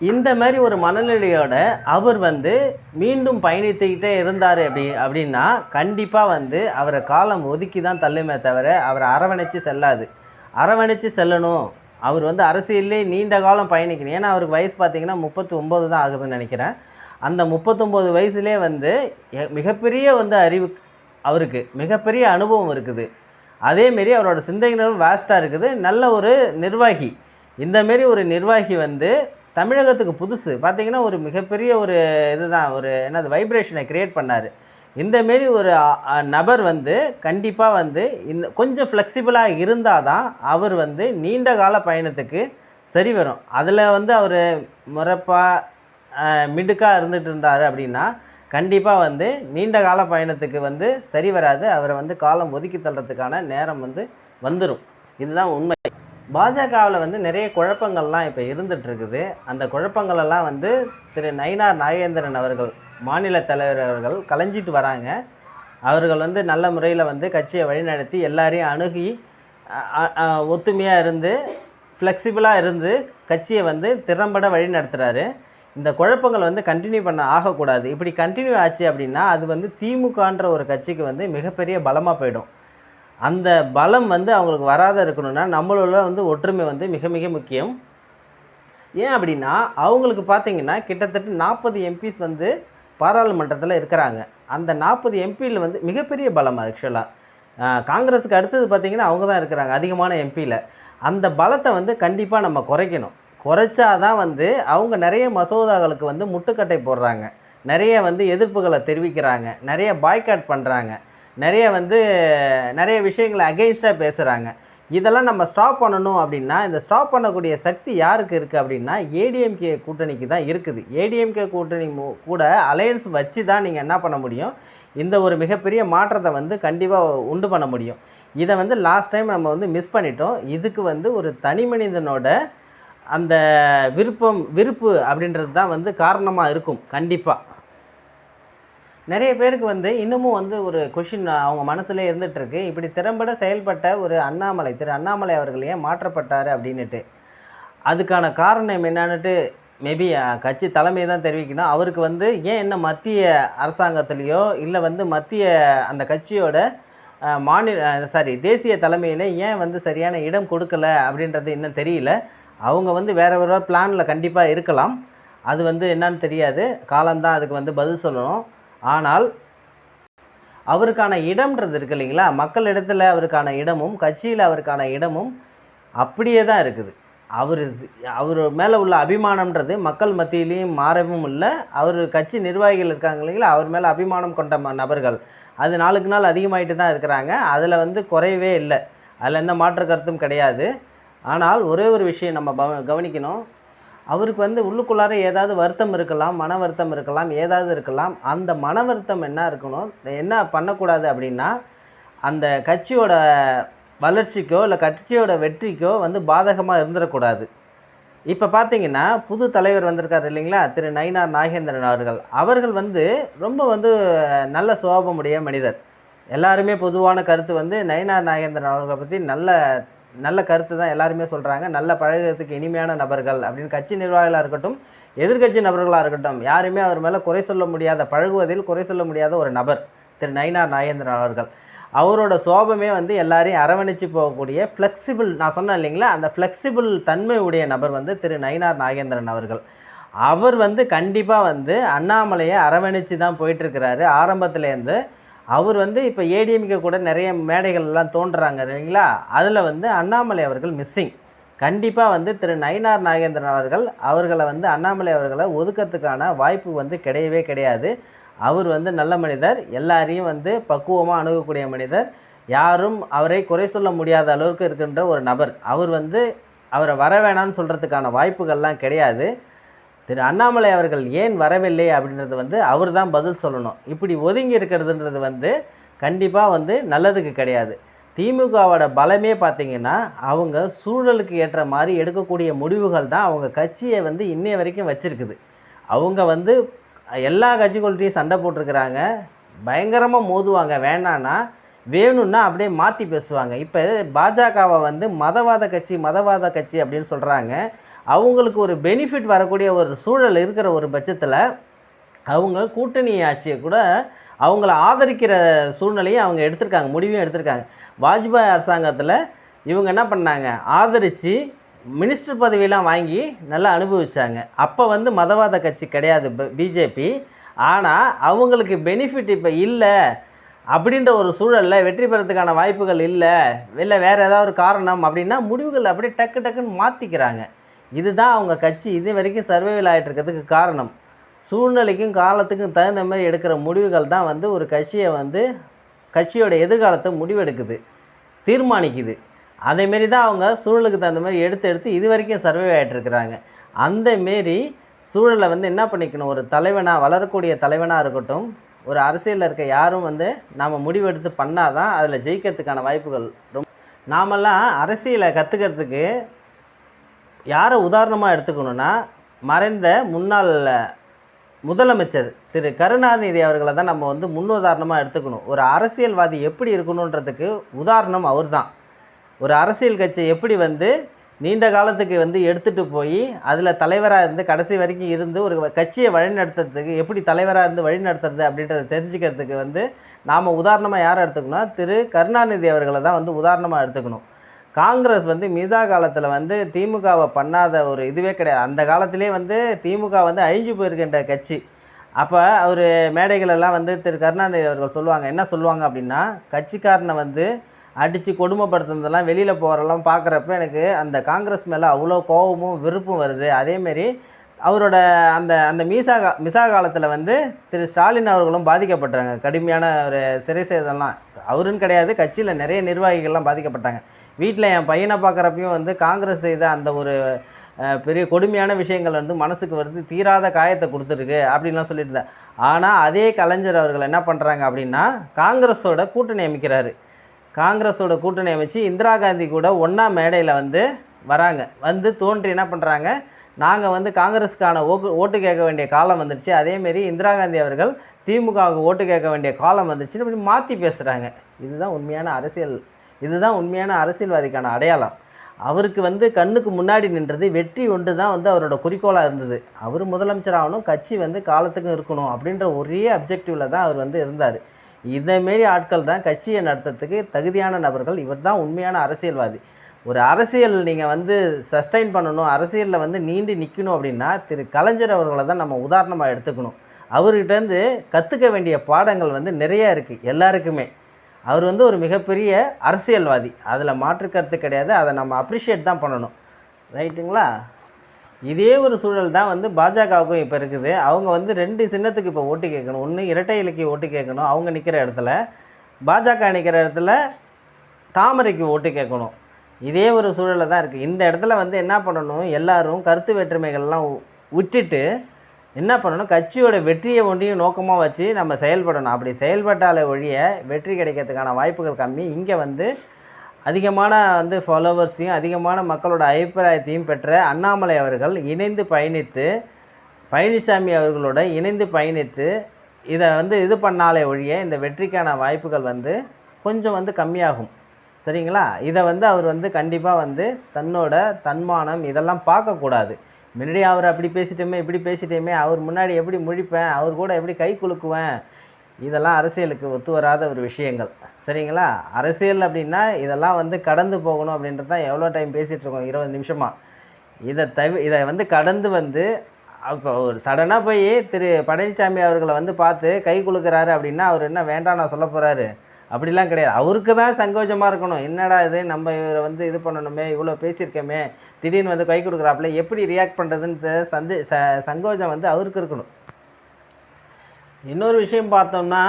இந்த மாதிரி ஒரு மனநிலையோட அவர் வந்து மீண்டும் பயணித்துக்கிட்டே இருந்தார் அப்படி அப்படின்னா கண்டிப்பாக வந்து அவரை காலம் ஒதுக்கி தான் தள்ளுமே தவிர அவரை அரவணைச்சு செல்லாது. அரவணைச்சு செல்லணும். அவர் வந்து அரசியல்லே நீண்ட காலம் பயணிக்கணும். ஏன்னா அவருக்கு வயசு பார்த்தீங்கன்னா முப்பத்தி ஒம்பது தான் ஆகுதுன்னு நினைக்கிறேன். அந்த முப்பத்தொம்போது வயசுலேயே வந்து எ- மிகப்பெரிய வந்து அறிவு அவருக்கு மிகப்பெரிய அனுபவம் இருக்குது. அதேமாரி அவரோட சிந்தனைகளும் வேஸ்ட்டாக இருக்குது. நல்ல ஒரு நிர்வாகி. இந்தமாரி ஒரு நிர்வாகி வந்து தமிழகத்துக்கு புதுசு. பார்த்தீங்கன்னா ஒரு மிகப்பெரிய ஒரு இதுதான். ஒரு என்னது வைப்ரேஷனை க்ரியேட் பண்ணார். இந்தமாரி ஒரு நபர் வந்து கண்டிப்பாக வந்து இந்த கொஞ்சம் ஃப்ளெக்சிபிளாக இருந்தால் தான் அவர் வந்து நீண்ட கால பயணத்துக்கு சரி வரும். அதில் வந்து அவர் முறப்பாக மிடுக்காக இருந்துகிட்டு இருந்தார் அப்படின்னா கண்டிப்பாக வந்து நீண்ட கால பயணத்துக்கு வந்து சரி வராது. அவரை வந்து காலம் ஒதுக்கி தள்ளுறதுக்கான நேரம் வந்து வந்துடும் இதுதான் உண்மை. பாஜகவில் வந்து நிறைய குழப்பங்கள்லாம் இப்போ இருந்துகிட்டு இருக்குது அந்த குழப்பங்களெல்லாம் வந்து திரு நயினார் நாகேந்திரன் அவர்கள் மாநில தலைவர் அவர்கள் கலைஞ்சிட்டு வராங்க. அவர்கள் வந்து நல்ல முறையில் வந்து கட்சியை வழிநடத்தி எல்லாரையும் அணுகி ஒத்துமையாக இருந்து ஃப்ளெக்சிபிளாக இருந்து கட்சியை வந்து திறம்பட வழி நடத்துகிறாரு இந்த குழப்பங்கள் வந்து கண்டினியூ பண்ண ஆகக்கூடாது. இப்படி கண்டினியூ ஆச்சு அப்படின்னா அது வந்து திமுகன்ற ஒரு கட்சிக்கு வந்து மிகப்பெரிய பலமாக போயிடும். அந்த பலம் வந்து அவங்களுக்கு வராத இருக்கணும்னா நம்மளோட வந்து ஒற்றுமை வந்து மிக மிக முக்கியம். ஏன் அப்படின்னா அவங்களுக்கு பார்த்திங்கன்னா கிட்டத்தட்ட நாற்பது எம்பிஸ் வந்து பாராளுமன்றத்தில் இருக்கிறாங்க. அந்த நாற்பது எம்பியில் வந்து மிகப்பெரிய பலம் ஆக்சுவலாக காங்கிரஸுக்கு அடுத்தது பார்த்திங்கன்னா அவங்க தான் இருக்கிறாங்க அதிகமான எம்பியில் அந்த பலத்தை வந்து கண்டிப்பாக நம்ம குறைக்கணும். குறைச்சா தான் வந்து அவங்க நிறைய மசோதாக்களுக்கு வந்து முட்டுக்கட்டை போடுறாங்க. நிறைய வந்து எதிர்ப்புகளை தெரிவிக்கிறாங்க. நிறைய பாய்காட் பண்ணுறாங்க நிறைய வந்து நிறைய விஷயங்களை அகெயின்ஸ்டாக பேசுகிறாங்க இதெல்லாம் நம்ம ஸ்டாப் பண்ணணும் அப்படின்னா இந்த ஸ்டாப் பண்ணக்கூடிய சக்தி யாருக்கு இருக்குது அப்படின்னா ஏடிஎம்கே கூட்டணிக்கு தான் இருக்குது. ஏடிஎம்கே கூட்டணி கூட அலையன்ஸ் வச்சு தான் நீங்கள் என்ன பண்ண முடியும்? இந்த ஒரு மிகப்பெரிய மாற்றத்தை வந்து கண்டிப்பாக உண்டு பண்ண முடியும். இதை வந்து லாஸ்ட் டைம் நம்ம வந்து மிஸ் பண்ணிட்டோம். இதுக்கு வந்து ஒரு தனி மனிதனோட அந்த விருப்பம் விருப்பு அப்படின்றது தான் வந்து காரணமாக இருக்கும். கண்டிப்பாக நிறைய பேருக்கு வந்து இன்னமும் வந்து ஒரு கொஷின் அவங்க மனசுல இருந்துட்டு இருக்கு. இப்படி திறம்பட செயல்பட்ட ஒரு அண்ணாமலை திரு அண்ணாமலை அவர்கள் ஏன் மாற்றப்பட்டார் அப்படின்னுட்டு. அதுக்கான காரணம் என்னன்னுட்டு மேபி கட்சி தலைமை தான் தெரிவிக்கணும். அவருக்கு வந்து ஏன் என்ன மத்திய அரசாங்கத்துலேயோ இல்லை வந்து மத்திய அந்த கட்சியோட மாநில சாரி தேசிய தலைமையில் ஏன் வந்து சரியான இடம் கொடுக்கல அப்படின்றது இன்னும் தெரியல. அவங்க வந்து வேற ஒரு பிளானில் கண்டிப்பாக இருக்கலாம். அது வந்து என்னன்னு தெரியாது. காலம்தான் அதுக்கு வந்து பதில் சொல்லணும். ஆனால் அவருக்கான இடம்ன்றது இருக்கு இல்லைங்களா? மக்களிடத்தில் அவருக்கான இடமும் கட்சியில் அவருக்கான இடமும் அப்படியே தான் இருக்குது. அவர் அவர் மேலே உள்ள அபிமானம்ன்றது மக்கள் மத்தியிலையும் மாறவும் இல்லை. அவர் கட்சி நிர்வாகிகள் இருக்காங்க இல்லைங்களா? அவர் மேலே அபிமானம் கொண்ட ம- நபர்கள். அது நாளுக்கு நாள் அதிகமாயிட்டு தான் இருக்கிறாங்க. அதில் வந்து குறையவே இல்லை. அதில் எந்த மாற்று கருத்தும் கிடையாது. ஆனால் ஒரே ஒரு விஷயம் நம்ம கவனிக்கணும். அவருக்கு வந்து உள்ளுக்குள்ளார ஏதாவது வருத்தம் இருக்கலாம் மன வருத்தம் இருக்கலாம் ஏதாவது இருக்கலாம். அந்த மன வருத்தம் என்ன இருக்கணும்? என்ன பண்ணக்கூடாது அப்படின்னா அந்த கட்சியோட வளர்ச்சிக்கோ இல்லை கட்சியோட வெற்றிக்கோ வந்து பாதகமாக இருந்துடக்கூடாது. இப்போ பார்த்தீங்கன்னா புது தலைவர் வந்திருக்காரு இல்லைங்களா? திரு நயினார் நாகேந்திரன் அவர்கள். அவர்கள் வந்து ரொம்ப வந்து நல்ல சுவாபமுடைய மனிதர். எல்லாருமே பொதுவான கருத்து வந்து நயினார் நாகேந்திரன் அவர்களை பற்றி நல்ல நல்ல கருத்து தான் எல்லாருமே சொல்கிறாங்க நல்ல பழகுறதுக்கு இனிமையான நபர்கள் அப்படின்னு கட்சி நிர்வாகிகளாக இருக்கட்டும் எதிர்க்கட்சி நபர்களாக இருக்கட்டும் யாருமே அவர் மேலே குறை சொல்ல முடியாத பழகுவதில் குறை சொல்ல முடியாத ஒரு நபர் திரு நயினார் நாகேந்திரன் அவர்கள். அவரோட சோபமே வந்து எல்லாரையும் அரவணைச்சு போகக்கூடிய ஃப்ளெக்சிபிள் நான் சொன்னேன் இல்லைங்களா? அந்த ஃப்ளெக்சிபிள் தன்மை உடைய நபர் வந்து திரு நயினார் நாகேந்திரன் அவர்கள். அவர் வந்து கண்டிப்பாக வந்து அண்ணாமலையை அரவணைச்சு தான் போயிட்டுருக்கிறாரு ஆரம்பத்துலேருந்து அவர் வந்து இப்போ ஏடிஎம்கே கூட நிறைய மேடைகள்லாம் தோன்றுறாங்க இல்லைங்களா? அதில் வந்து அண்ணாமலை அவர்கள் மிஸ்ஸிங் கண்டிப்பாக வந்து திரு நயினார் நாகேந்திரன் அவர்கள் அவர்களை வந்து அண்ணாமலை அவர்களை ஒதுக்கிறதுக்கான வாய்ப்பு வந்து கிடையவே கிடையாது. அவர் வந்து நல்ல மனிதர் எல்லாரையும் வந்து பக்குவமாக அணுகக்கூடிய மனிதர். யாரும் அவரை குறை சொல்ல முடியாத அளவுக்கு இருக்கின்ற ஒரு நபர். அவர் வந்து அவரை வர வேணாம்னு சொல்கிறதுக்கான வாய்ப்புகள்லாம் கிடையாது. திரு அண்ணாமலை அவர்கள் ஏன் வரவில்லை அப்படின்றது வந்து அவர் தான் பதில் சொல்லணும். இப்படி ஒதுங்கி இருக்கிறதுன்றது வந்து கண்டிப்பாக வந்து நல்லதுக்கு கிடையாது. திமுகவோட பலமே பார்த்தீங்கன்னா அவங்க சூழலுக்கு ஏற்ற மாதிரி எடுக்கக்கூடிய முடிவுகள் தான் அவங்க கட்சியை வந்து இன்னைய வரைக்கும் வச்சுருக்குது. அவங்க வந்து எல்லா கட்சிகள்கிட்டையும் சண்டை போட்டிருக்கிறாங்க. பயங்கரமாக மோதுவாங்க. வேணான்னா வேணும்னா அப்படியே மாற்றி பேசுவாங்க. இப்போ பாஜகவை வந்து மதவாத கட்சி மதவாத கட்சி அப்படின்னு சொல்கிறாங்க அவங்களுக்கு ஒரு பெனிஃபிட் வரக்கூடிய ஒரு சூழல் இருக்கிற ஒரு பட்சத்தில் அவங்க கூட்டணி ஆட்சியை கூட அவங்கள ஆதரிக்கிற சூழ்நிலையும் அவங்க எடுத்திருக்காங்க முடிவையும் எடுத்திருக்காங்க. வாஜ்பாய் அரசாங்கத்தில் இவங்க என்ன பண்ணாங்க? ஆதரித்து மினிஸ்டர் பதவியெல்லாம் வாங்கி நல்லா அனுபவித்தாங்க அப்போ வந்து மதவாத கட்சி கிடையாது பிஜேபி. ஆனால் அவங்களுக்கு பெனிஃபிட் இப்போ இல்லை அப்படின்ற ஒரு சூழலில் வெற்றி பெறத்துக்கான வாய்ப்புகள் இல்லை இல்லை வேறு ஏதாவது ஒரு காரணம் அப்படின்னா முடிவுகள் அப்படியே டக்கு டக்குன்னு மாற்றிக்கிறாங்க இதுதான் அவங்க கட்சி. இது வரைக்கும் சர்வைவல் ஆகிட்டு இருக்கிறதுக்கு காரணம். சூழ்நிலைக்கும் காலத்துக்கும் தகுந்த மாதிரி எடுக்கிற முடிவுகள் தான் வந்து ஒரு கட்சியை வந்து கட்சியோட எதிர்காலத்தை முடிவெடுக்குது தீர்மானிக்குது. அதேமாரி தான் அவங்க சூழலுக்கு தகுந்த மாதிரி எடுத்து எடுத்து இது வரைக்கும் சர்வே ஆகிட்டுருக்குறாங்க அந்த மாரி சூழலை வந்து என்ன பண்ணிக்கணும்? ஒரு தலைவனாக வளரக்கூடிய தலைவனாக இருக்கட்டும் ஒரு அரசியலில் இருக்க யாரும் வந்து நாம் முடிவெடுத்து பண்ணால் தான் அதில் ஜெயிக்கிறதுக்கான வாய்ப்புகள் ரொம்ப. நாமெல்லாம் அரசியலை கற்றுக்கிறதுக்கு யாரை உதாரணமாக எடுத்துக்கணுன்னா மறைந்த முன்னாள் முதலமைச்சர் திரு. கருணாநிதி அவர்களை தான் நம்ம வந்து முன்னுதாரணமாக எடுத்துக்கணும். ஒரு அரசியல்வாதி எப்படி இருக்கணுன்றதுக்கு உதாரணம் அவர் தான் ஒரு அரசியல் கட்சி எப்படி வந்து நீண்ட காலத்துக்கு வந்து எடுத்துகிட்டு போய் அதில் தலைவராக இருந்து கடைசி வரைக்கும் இருந்து ஒரு கட்சியை வழிநடத்துறதுக்கு எப்படி தலைவராக இருந்து வழிநடத்துறது அப்படின்றத தெரிஞ்சுக்கிறதுக்கு வந்து நாம் உதாரணமாக யாரை எடுத்துக்கணும் திரு. கருணாநிதி அவர்களை தான் வந்து உதாரணமாக எடுத்துக்கணும். காங்கிரஸ் வந்து மிசா காலத்தில் வந்து திமுகவை பண்ணாத ஒரு இதுவே கிடையாது. அந்த காலத்திலே வந்து திமுக வந்து அழிஞ்சு போயிருக்கின்ற கட்சி. அப்போ அவர் மேடைகளெல்லாம் வந்து திரு கருணாநிதி அவர்கள் சொல்லுவாங்க என்ன சொல்லுவாங்க அப்படின்னா கட்சிக்காரனை வந்து அடித்து கொடுமைப்படுத்துனதெல்லாம் வெளியில் போகிறெல்லாம் பார்க்குறப்ப எனக்கு அந்த காங்கிரஸ் மேலே அவ்வளோ கோபமும் விருப்பம் வருது. அதேமாரி அவரோட அந்த அந்த மீசா கா மிசா காலத்தில் வந்து திரு ஸ்டாலின் அவர்களும் பாதிக்கப்பட்டாங்க. கடுமையான ஒரு சிறை சேதம்லாம். அவருன்னு கிடையாது கட்சியில் நிறைய நிர்வாகிகள்லாம் பாதிக்கப்பட்டாங்க. வீட்டில் என் பையனை பார்க்குறப்பையும் வந்து காங்கிரஸ் செய்த அந்த ஒரு பெரிய கொடுமையான விஷயங்கள் வந்து மனசுக்கு வருது தீராத காயத்தை கொடுத்துருக்கு அப்படின்லாம் சொல்லிட்டு இருந்தேன் ஆனால் அதே கலைஞர் அவர்கள் என்ன பண்ணுறாங்க அப்படின்னா காங்கிரஸோட கூட்டணி அமைக்கிறாரு. காங்கிரஸோட கூட்டணி அமைச்சு இந்திரா காந்தி கூட ஒன்றா மேடையில் வந்து வராங்க. வந்து தோன்றி என்ன பண்ணுறாங்க நாங்கள் வந்து காங்கிரஸுக்கான ஓட்டு ஓட்டு கேட்க வேண்டிய காலம் வந்துடுச்சு அதேமாரி இந்திரா காந்தி அவர்கள் திமுகவுக்கு ஓட்டு கேட்க வேண்டிய காலம் வந்துச்சு அப்படி மாற்றி பேசுகிறாங்க இதுதான் உண்மையான அரசியல் இதுதான் உண்மையான அரசியல்வாதிக்கான அடையாளம். அவருக்கு வந்து கண்ணுக்கு முன்னாடி நின்றது வெற்றி ஒன்று தான் வந்து அவரோட குறிக்கோளாக இருந்தது. அவர் முதலமைச்சர் ஆகணும் கட்சி வந்து காலத்துக்கும் இருக்கணும் அப்படின்ற ஒரே அப்ஜெக்டிவில் தான் அவர் வந்து இருந்தார். இதேமாரி ஆட்கள் தான் கட்சியை நடத்துறதுக்கு தகுதியான நபர்கள். இவர் தான் உண்மையான அரசியல்வாதி. ஒரு அரசியல் நீங்கள் வந்து சஸ்டைன் பண்ணணும் அரசியலில் வந்து நீண்டு நிற்கணும் அப்படின்னா திரு. கலைஞர் அவர்களை தான் நம்ம உதாரணமாக எடுத்துக்கணும். அவர்கிட்டேருந்து கற்றுக்க வேண்டிய பாடங்கள் வந்து நிறையா இருக்குது எல்லாருக்குமே. அவர் வந்து ஒரு மிகப்பெரிய அரசியல்வாதி. அதில் மாற்று கருத்து கிடையாது. அதை நம்ம அப்ரிஷியேட் தான் பண்ணணும். ரைட்டுங்களா? இதே ஒரு சூழல் தான் வந்து பாஜகவுக்கும் இப்போ இருக்குது. அவங்க வந்து ரெண்டு சின்னத்துக்கு இப்போ ஓட்டு கேட்கணும். ஒன்று இரட்டை இலக்கிய ஓட்டு கேட்கணும். அவங்க நிற்கிற இடத்துல பாஜக நிற்கிற இடத்துல தாமரைக்கு ஓட்டு கேட்கணும். இதே ஒரு சூழலில் தான் இருக்குது இந்த இடத்துல வந்து என்ன பண்ணணும்? எல்லோரும் கருத்து வேற்றுமைகள்லாம் விட்டுட்டு என்ன பண்ணணும்? கட்சியோட வெற்றியை ஒன்றையும் நோக்கமாக வச்சு நம்ம செயல்படணும். அப்படி செயல்பட்டாலே ஒழிய வெற்றி கிடைக்கிறதுக்கான வாய்ப்புகள் கம்மி. இங்கே வந்து அதிகமான வந்து ஃபாலோவர்ஸையும் அதிகமான மக்களோட அபிப்பிராயத்தையும் பெற்ற அண்ணாமலை அவர்கள் இணைந்து பயணித்து பழனிசாமி அவர்களோட இணைந்து பயணித்து இதை வந்து இது பண்ணாலே ஒழிய இந்த வெற்றிக்கான வாய்ப்புகள் வந்து கொஞ்சம் வந்து கம்மியாகும். சரிங்களா? இதை வந்து அவர் வந்து கண்டிப்பாக வந்து தன்னோட தன்மானம் இதெல்லாம் பார்க்கக்கூடாது. முன்னாடி அவர் அப்படி பேசிட்டோமே இப்படி பேசிட்டோமே அவர் முன்னாடி எப்படி முழிப்பேன் அவர் கூட எப்படி கை குலுக்குவேன் இதெல்லாம் அரசியலுக்கு ஒத்து வராத ஒரு விஷயங்கள். சரிங்களா? அரசியல் அப்படின்னா இதெல்லாம் வந்து கடந்து போகணும் அப்படின்றது தான் எவ்வளோ டைம் பேசிகிட்ருக்கோம் இருபது நிமிஷமாக இதை தவி இதை வந்து கடந்து வந்து அப்போ ஒரு சடனாக போய் திரு பழனிசாமி அவர்களை வந்து பார்த்து கை குலுக்குறாரு அப்படின்னா அவர் என்ன வேண்டாம் நான் சொல்ல போகிறாரு அப்படிலாம் கிடையாது. அவருக்கு தான் சங்கோஜமாக இருக்கணும். என்னடா இது? நம்ம இவரை வந்து இது பண்ணணுமே இவ்வளோ பேசியிருக்கோமே. திடீர்னு வந்து கை கொடுக்குறாப்புல எப்படி ரியாக்ட் பண்ணுறதுன்னு சந்து ச சங்கோஜம் வந்து அவருக்கு இருக்கணும். இன்னொரு விஷயம் பார்த்தோம்னா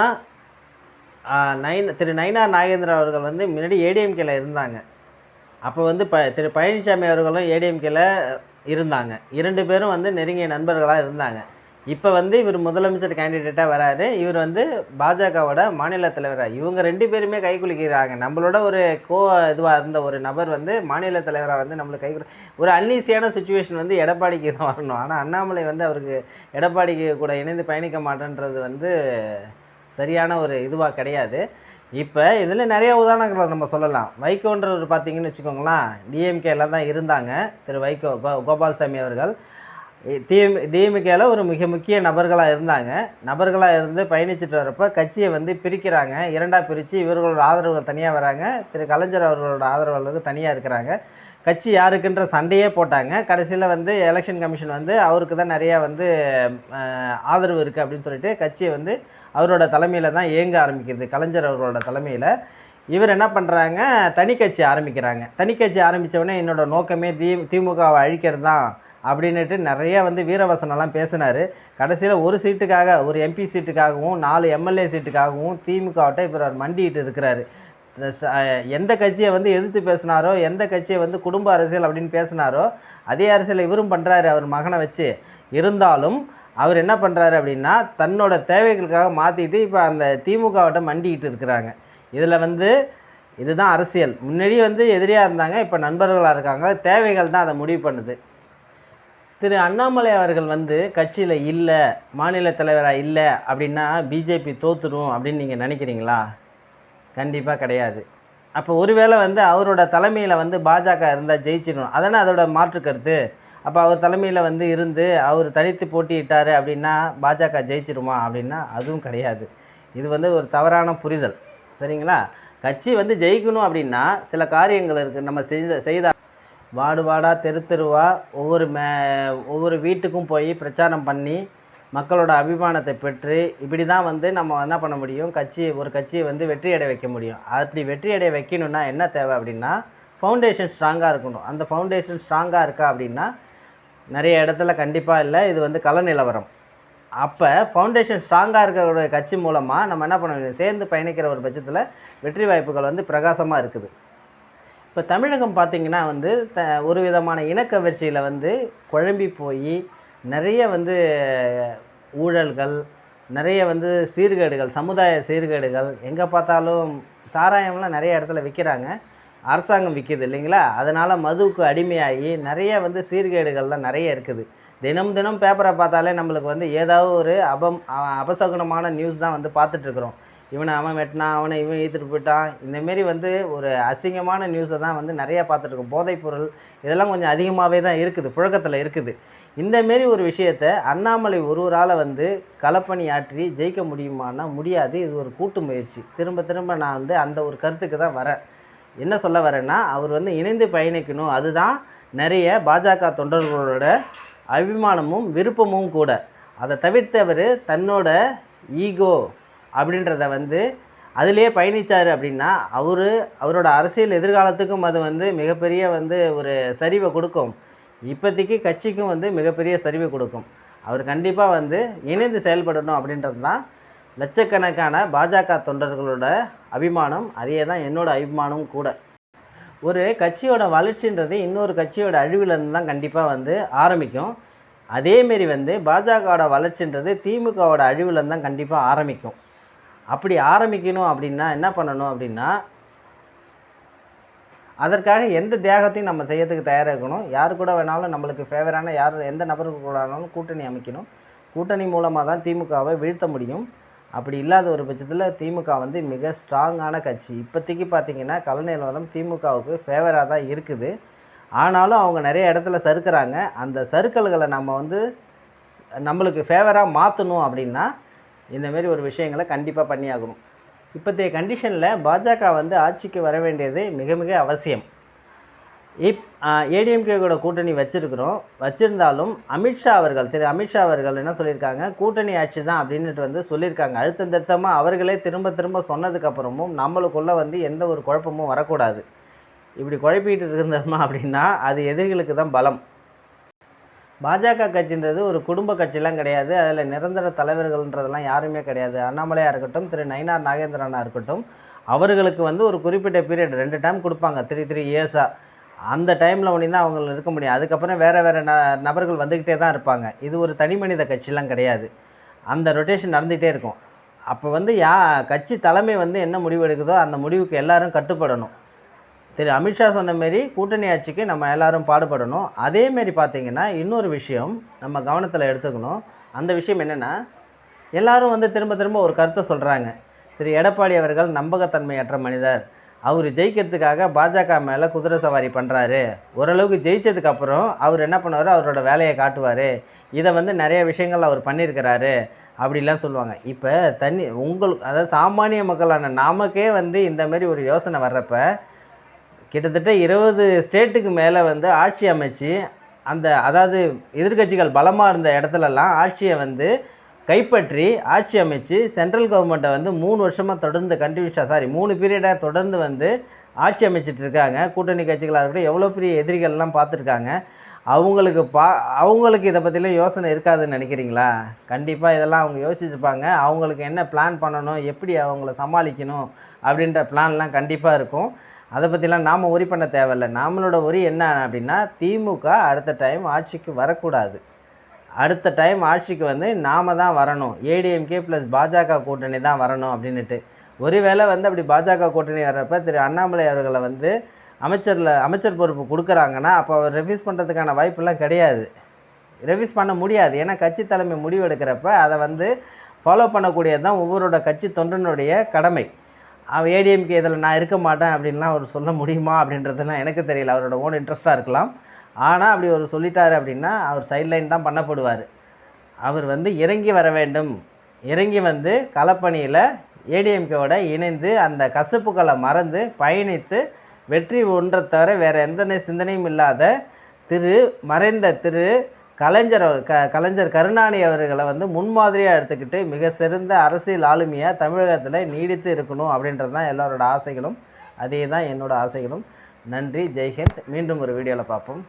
நைன் திரு நயினார் நாகேந்திரன் அவர்கள் வந்து முன்னாடி ஏடிஎம்கேல இருந்தாங்க. அப்போ வந்து ப திரு பழனிசாமி அவர்களும் ஏடிஎம்கேல இருந்தாங்க. இரண்டு பேரும் வந்து நெருங்கிய நண்பர்களாக இருந்தாங்க. இப்போ வந்து இவர் முதலமைச்சர் கேண்டிடேட்டாக வராரு. இவர் வந்து பாஜகவோட மாநில தலைவராக இவங்க ரெண்டு பேருமே கை குலுக்கிறாங்க நம்மளோட ஒரு கோ இதுவாக இருந்த ஒரு நபர் வந்து மாநில தலைவராக வந்து நம்மளுக்கு கை ஒரு அன்னீசியான சுச்சுவேஷன் வந்து எடப்பாடிக்கு தான் வரணும். ஆனால் அண்ணாமலை வந்து அவருக்கு எடப்பாடிக்கு கூட இணைந்து பயணிக்க மாட்டேன்றது வந்து சரியான ஒரு இதுவாக கிடையாது. இப்போ இதில் நிறைய உதாரணங்களை நம்ம சொல்லலாம். வைகோன்றவர் பார்த்தீங்கன்னு வச்சுக்கோங்களேன். டிஎம்கேல தான் இருந்தாங்க. திரு வைகோ கோ கோபால்சாமி அவர்கள். டிஎம் டிஎம்கேல ஒரு மிக முக்கிய நபர்களாக இருந்தாங்க. நபர்களாக இருந்து பயணிச்சுட்டு வரப்போ கட்சியை வந்து பிரிக்கிறாங்க. இரண்டாக பிரித்து இவர்களோட ஆதரவுகள் தனியாக வராங்க. திரு. கலைஞர் அவர்களோட ஆதரவாளர்கள் தனியாக இருக்கிறாங்க. கட்சி யாருக்குன்ற சண்டையே போட்டாங்க. கடைசியில் வந்து எலெக்ஷன் கமிஷன் வந்து அவருக்கு தான் நிறையா வந்து ஆதரவு இருக்குது அப்படின்னு சொல்லிட்டு கட்சியை வந்து அவரோட தலைமையில் தான் இயங்க ஆரம்பிக்குது. கலைஞர் அவர்களோட தலைமையில். இவர் என்ன பண்ணுறாங்க தனி கட்சி ஆரம்பிக்கிறாங்க. தனி கட்சி ஆரம்பித்தவொடனே என்னோடய நோக்கமே தி திமுகவை அழிக்கிறது தான் அப்படின்னுட்டு நிறைய வந்து வீரவசனம்லாம் பேசினார். கடைசியில் ஒரு சீட்டுக்காக ஒரு எம்பி சீட்டுக்காகவும் நாலு எம்எல்ஏ சீட்டுக்காகவும் திமுகவிட்ட இப்போ அவர் மண்டிட்டு இருக்கிறாரு. எந்த கட்சியை வந்து எதிர்த்து பேசினாரோ எந்த கட்சியை வந்து குடும்ப அரசியல் அப்படின்னு பேசினாரோ அதே அரசியலை இவரும் பண்ணுறாரு அவர் மகனை வச்சு. இருந்தாலும் அவர் என்ன பண்ணுறாரு அப்படின்னா தன்னோட தேவைகளுக்காக மாற்றிட்டு இப்போ அந்த திமுகவிட்ட மண்டிக்கிட்டு இருக்கிறாங்க. இதில் வந்து இதுதான் அரசியல். முன்னாடி வந்து எதிரியாக இருந்தாங்க இப்போ நண்பர்களாக இருக்காங்க தேவைகள் தான் அதை முடிவு பண்ணுது. திரு அண்ணாமலை அவர்கள் வந்து கட்சியில் இல்லை மாநில தலைவராக இல்லை அப்படின்னா பிஜேபி தோத்துடும் அப்படின்னு நீங்கள் நினைக்கிறீங்களா? கண்டிப்பாக கிடையாது. அப்போ ஒருவேளை வந்து அவரோட தலைமையில் வந்து பாஜக இருந்தால் ஜெயிச்சிடணும் அதானே அதோட மாற்று கருத்து? அப்போ அவர் தலைமையில் வந்து இருந்து அவர் தனித்து போட்டியிட்டார் அப்படின்னா பாஜக ஜெயிச்சிடுமா அப்படின்னா அதுவும் கிடையாது. இது வந்து ஒரு தவறான புரிதல். சரிங்களா? கட்சி வந்து ஜெயிக்கணும் அப்படின்னா சில காரியங்கள் இருக்குது நம்ம செய்த செய்தால் வார்டு வார்டாக தெரு தெருவாக ஒவ்வொரு மே ஒவ்வொரு வீட்டுக்கும் போய் பிரச்சாரம் பண்ணி மக்களோட அபிமானத்தை பெற்று இப்படி தான் வந்து நம்ம என்ன பண்ண முடியும்? கட்சி ஒரு கட்சியை வந்து வெற்றி அடைய வைக்க முடியும். அப்படி வெற்றி அடைய வைக்கணும்னா என்ன தேவை அப்படின்னா ஃபவுண்டேஷன் ஸ்ட்ராங்காக இருக்கணும். அந்த ஃபவுண்டேஷன் ஸ்ட்ராங்காக இருக்கா அப்படின்னா நிறைய இடத்துல கண்டிப்பாக இல்லை. இது வந்து கள நிலவரம். அப்போ ஃபவுண்டேஷன் ஸ்ட்ராங்காக இருக்கிற கட்சி மூலமாக நம்ம என்ன பண்ண முடியும்? சேர்ந்து பயணிக்கிற ஒரு பட்சத்தில் வெற்றி வாய்ப்புகள் வந்து பிரகாசமாக இருக்குது. இப்போ தமிழகம் பார்த்திங்கன்னா வந்து த ஒரு விதமான இனக்கவர்ச்சியில் வந்து குழம்பி போய் நிறைய வந்து ஊழல்கள் நிறைய வந்து சீர்கேடுகள் சமுதாய சீர்கேடுகள் எங்கே பார்த்தாலும் சாராயம்லாம் நிறைய இடத்துல விற்கிறாங்க அரசாங்கம் விற்கிது இல்லைங்களா? அதனால் மதுவுக்கு அடிமையாகி நிறைய வந்து சீர்கேடுகள்லாம் நிறைய இருக்குது. தினம் தினம் பேப்பரை பார்த்தாலே நம்மளுக்கு வந்து ஏதாவது ஒரு அபம் அபசகுனமான நியூஸ் தான் வந்து பார்த்துட்ருக்குறோம் இவனை அவன் வெட்டினான் அவனை இவன் இழுத்துட்டு போயிட்டான். இந்தமாரி வந்து ஒரு அசிங்கமான நியூஸை தான் வந்து நிறையா பார்த்துட்ருக்கோம் போதைப்பொருள் இதெல்லாம் கொஞ்சம் அதிகமாகவே தான் இருக்குது புழக்கத்தில் இருக்குது. இந்தமாரி ஒரு விஷயத்த அண்ணாமலை ஒருவரால் வந்து களப்பணி ஆற்றி ஜெயிக்க முடியுமான்னா முடியாது. இது ஒரு கூட்டு முயற்சி. திரும்ப திரும்ப நான் வந்து அந்த ஒரு கருத்துக்கு தான் வரேன். என்ன சொல்ல வரேன்னா அவர் வந்து இணைந்து பயணிக்கணும். அதுதான் நிறைய பாஜக தொண்டர்களோட அபிமானமும் விருப்பமும் கூட. அதை தவிர்த்து அவர் தன்னோட ஈகோ அப்படின்றத வந்து அதிலேயே பயணித்தார் அப்படின்னா அவர் அவரோட அரசியல் எதிர்காலத்துக்கும் அது வந்து மிகப்பெரிய வந்து ஒரு சரிவை கொடுக்கும். இப்போதைக்கு கட்சிக்கும் வந்து மிகப்பெரிய சரிவை கொடுக்கும். அவர் கண்டிப்பாக வந்து இணைந்து செயல்படணும் அப்படின்றது தான் லட்சக்கணக்கான பாஜக தொண்டர்களோட அபிமானம். அதே தான் என்னோடய அபிமானமும் கூட. ஒரு கட்சியோட வளர்ச்சின்றது இன்னொரு கட்சியோட அழிவுலேருந்து தான் கண்டிப்பாக வந்து ஆரம்பிக்கும். அதேமாரி வந்து பாஜகவோட வளர்ச்சின்றது திமுகவோட அழிவுலேருந்து தான் கண்டிப்பாக ஆரம்பிக்கும். அப்படி ஆரம்பிக்கணும் அப்படின்னா என்ன பண்ணணும் அப்படின்னா அதற்காக எந்த தியாகத்தையும் நம்ம செய்யறதுக்கு தயாராக இருக்கணும் யார் கூட வேணாலும் நம்மளுக்கு ஃபேவரான யார் எந்த நபருக்கு கூட வேணாலும் கூட்டணி அமைக்கணும். கூட்டணி மூலமாக தான் திமுகவை வீழ்த்த முடியும். அப்படி இல்லாத ஒரு பட்சத்தில் திமுக வந்து மிக ஸ்ட்ராங்கான கட்சி. இப்போதைக்கு பார்த்தீங்கன்னா கலைநிலவரம் திமுகவுக்கு ஃபேவராக தான் இருக்குது. ஆனாலும் அவங்க நிறைய இடத்துல சறுக்கிறாங்க. அந்த சறுக்கல்களை நம்ம வந்து நம்மளுக்கு ஃபேவராக மாற்றணும் அப்படின்னா இந்தமாரி ஒரு விஷயங்களை கண்டிப்பாக பண்ணியாகணும். இப்போத்தைய கண்டிஷனில் பாஜக வந்து ஆட்சிக்கு வர வேண்டியது மிக மிக அவசியம். இப் ஏடிஎம்கே கூட கூட்டணி வச்சுருக்கிறோம். வச்சுருந்தாலும் அமித்ஷா அவர்கள் திரு அமித்ஷா அவர்கள் என்ன சொல்லியிருக்காங்க? கூட்டணி ஆட்சி தான் அப்படின்ட்டு வந்து சொல்லியிருக்காங்க. அழுத்தம் திருத்தமாக அவர்களே திரும்ப திரும்ப சொன்னதுக்கப்புறமும் நம்மளுக்குள்ளே வந்து எந்த ஒரு குழப்பமும் வரக்கூடாது. இப்படி குழப்பிக்கிட்டு இருந்தோமா அப்படின்னா அது எதிரிகளுக்கு தான் பலம். பாஜக கட்சின்றது ஒரு குடும்ப கட்சிலாம் கிடையாது. அதில் நிரந்தர தலைவர்கள்ன்றதெல்லாம் யாருமே கிடையாது. அண்ணாமலையாக இருக்கட்டும் திரு நயினார் நாகேந்திரனா இருக்கட்டும் அவர்களுக்கு வந்து ஒரு குறிப்பிட்ட பீரியட் ரெண்டு டைம் கொடுப்பாங்க. த்ரீ த்ரீ இயர்ஸாக அந்த டைமில் ஒன்றி தான் அவங்க இருக்க முடியும். அதுக்கப்புறம் வேறு வேறு ந நபர்கள் வந்துக்கிட்டே தான் இருப்பாங்க. இது ஒரு தனி மனித கட்சிலாம் கிடையாது. அந்த ரொட்டேஷன் நடந்துகிட்டே இருக்கும். அப்போ வந்து யா கட்சி தலைமை வந்து என்ன முடிவு எடுக்குதோ அந்த முடிவுக்கு எல்லாரும் கட்டுப்படணும். திரு அமித்ஷா சொன்ன மாரி கூட்டணி ஆட்சிக்கு நம்ம எல்லாரும் பாடுபடணும். அதேமாரி பார்த்தீங்கன்னா இன்னொரு விஷயம் நம்ம கவனத்தில் எடுத்துக்கணும். அந்த விஷயம் என்னென்னா எல்லாரும் வந்து திரும்ப திரும்ப ஒரு கருத்தை சொல்கிறாங்க திரு எடப்பாடி அவர்கள் நம்பகத்தன்மையற்ற மனிதர். அவர் ஜெயிக்கிறதுக்காக பாஜக மேலே குதிரை சவாரி பண்ணுறாரு ஓரளவுக்கு ஜெயிச்சதுக்கப்புறம் அவர் என்ன பண்ணுவார்? அவரோட வேலையை காட்டுவார். இதை வந்து நிறைய விஷயங்கள் அவர் பண்ணியிருக்கிறாரு அப்படிலாம் சொல்லுவாங்க. இப்போ தண்ணி உங்களுக்கு அதாவது சாமானிய மக்களான நாமக்கே வந்து இந்தமாரி ஒரு யோசனை வர்றப்போ கிட்டத்தட்ட இருபது ஸ்டேட்டுக்கு மேலே வந்து ஆட்சி அமைச்சு அந்த அதாவது எதிர்க்கட்சிகள் பலமாக இருந்த இடத்துலலாம் ஆட்சியை வந்து கைப்பற்றி ஆட்சி அமைச்சு சென்ட்ரல் கவர்மெண்ட்டை வந்து மூணு வருஷமாக தொடர்ந்து கண்டினியூஸாக சாரி மூணு பீரியடாக தொடர்ந்து வந்து ஆட்சி அமைச்சிட்டு இருக்காங்க. கூட்டணி கட்சிகளாக இருக்கட்டும் எவ்வளோ பெரிய எதிரிகள்லாம் பார்த்துருக்காங்க. அவங்களுக்கு பா அவங்களுக்கு இதை பற்றிலாம் யோசனை இருக்காதுன்னு நினைக்கிறீங்களா? கண்டிப்பாக இதெல்லாம் அவங்க யோசிச்சிருப்பாங்க அவங்களுக்கு என்ன பிளான் பண்ணணும் எப்படி அவங்கள சமாளிக்கணும் அப்படின்ற பிளான்லாம் கண்டிப்பாக இருக்கும். அதை பற்றிலாம் நாம் ஒரி பண்ண தேவையில்ல. நம்மளோட ஒரி என்ன அப்படின்னா திமுக அடுத்த டைம் ஆட்சிக்கு வரக்கூடாது. அடுத்த டைம் ஆட்சிக்கு வந்து நாம தான் வரணும். ஏடிஎம்கே ப்ளஸ் பாஜக கூட்டணி தான் வரணும் அப்படின்னுட்டு. ஒருவேளை வந்து அப்படி பாஜக கூட்டணி வர்றப்ப திரு அண்ணாமலை அவர்களை வந்து அமைச்சரில் அமைச்சர் பொறுப்பு கொடுக்குறாங்கன்னா அப்போ அவர் ரெஃப்யூஸ் பண்ணுறதுக்கான வாய்ப்பெல்லாம் கிடையாது. ரெஃப்யூஸ் பண்ண முடியாது. ஏன்னா கட்சி தலைமை முடிவு எடுக்கிறப்ப அதை வந்து ஃபாலோ பண்ணக்கூடியது தான் ஒவ்வொருட கட்சி தொண்டனுடைய கடமை. அவன் ஏடிஎம்கே இதில் நான் இருக்க மாட்டேன் அப்படின்லாம் அவர் சொல்ல முடியுமா அப்படின்றதுலாம் எனக்கு தெரியல. அவரோட ஓன் இன்ட்ரெஸ்ட்டாக இருக்கலாம். ஆனால் அப்படி அவர் சொல்லிட்டார் அப்படின்னா அவர் சைட்லைன் தான் பண்ணப்படுவார். அவர் வந்து இறங்கி வர வேண்டும். இறங்கி வந்து களப்பணியில் ஏடிஎம்கேவோட இணைந்து அந்த கசப்புகளை மறந்து பயணித்து வெற்றி ஒன்றை தவிர வேறு எந்த சிந்தனையும் இல்லாத திரு மறைந்த திரு கலைஞர் க கலைஞர் கருணாநிதி அவர்களை வந்து முன்மாதிரியாக எடுத்துக்கிட்டு மிக சிறந்த அரசியல் ஆளுமையாக தமிழகத்தில் நீடித்து இருக்கணும் அப்படின்றது தான் எல்லாரோட ஆசைகளும். அதே தான் என்னோடய ஆசைகளும். நன்றி. ஜெய்ஹிந்த். மீண்டும் ஒரு வீடியோவில் பார்ப்போம்.